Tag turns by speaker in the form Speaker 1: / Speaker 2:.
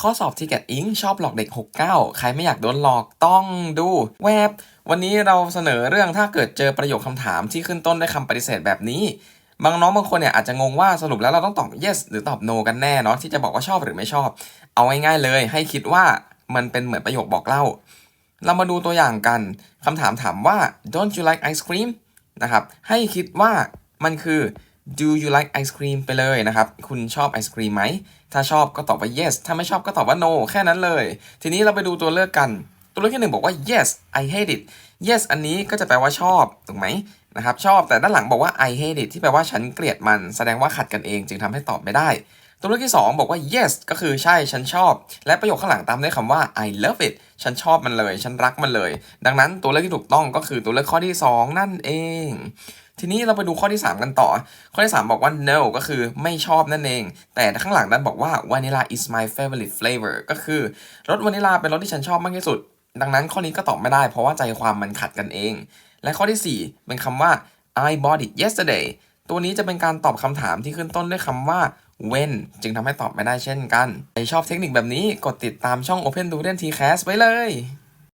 Speaker 1: ข้อสอบที่แกอิงชอบหลอกเด็ก 69 ใครไม่อยากโดนหลอกต้องดูแวบ วันนี้เราเสนอเรื่องถ้าเกิดเจอประโยคคำถามที่ขึ้นต้นด้วยคำปฏิเสธแบบนี้ บางน้องบางคนเนี่ยอาจจะงงว่าสรุปแล้วเราต้องตอบ yes หรือตอบ no กันแน่เนาะที่จะบอกว่าชอบหรือไม่ชอบ เอาง่ายๆเลย ให้คิดว่ามันเป็นเหมือนประโยคบอกเล่า เรามาดูตัวอย่างกันคำถามถามว่า don't you like ice cream นะครับให้คิดว่ามันคือ do you like ice cream ไปเลยนะครับ คุณชอบไอศครีมไหม ถ้าชอบก็ตอบว่า yes ถ้าไม่ชอบก็ตอบว่า no แค่นั้นเลย ทีนี้เราไปดูตัวเลือกกัน ตัวเลือกที่หนึ่งบอกว่า yes I hate it yes อันนี้ก็จะแปลว่าชอบ ถูกไหมนะครับ ชอบแต่ด้านหลังบอกว่า I hate it ที่แปลว่าฉันเกลียดมัน แสดงว่าขัดกันเองจึงทำให้ตอบไม่ได้ ตัวเลือกที่ 2 บอกว่า yes ก็คือใช่ฉันชอบ และประโยคข้างหลังตามด้วยคำว่า I love it ฉันชอบมันเลย ฉันรักมันเลย ดังนั้นตัวเลือกที่ถูกต้องก็คือตัวเลือกข้อที่ 2 นั่นเอง ทีนี้เราไปดูข้อที่ 3 กันต่อ ข้อที่ 3 บอกว่า no ก็คือไม่ชอบนั่นเอง แต่ข้างหลังนั้นบอกว่า vanilla is my favorite flavor ก็คือรสวานิลาเป็นรสที่ฉันชอบมากที่สุด ดังนั้นข้อนี้ก็ตอบไม่ได้ เพราะว่าใจความมันขัดกันเอง และข้อที่ 4 เป็นคำว่า I bought it yesterday ตัวนี้จะเป็นการตอบคำถามที่ขึ้นต้นด้วยคำว่า when จึงทำให้ตอบไม่ได้เช่นกัน ใครชอบเทคนิคแบบนี้กดติดตามช่อง Open Student T Cast ไว้เลย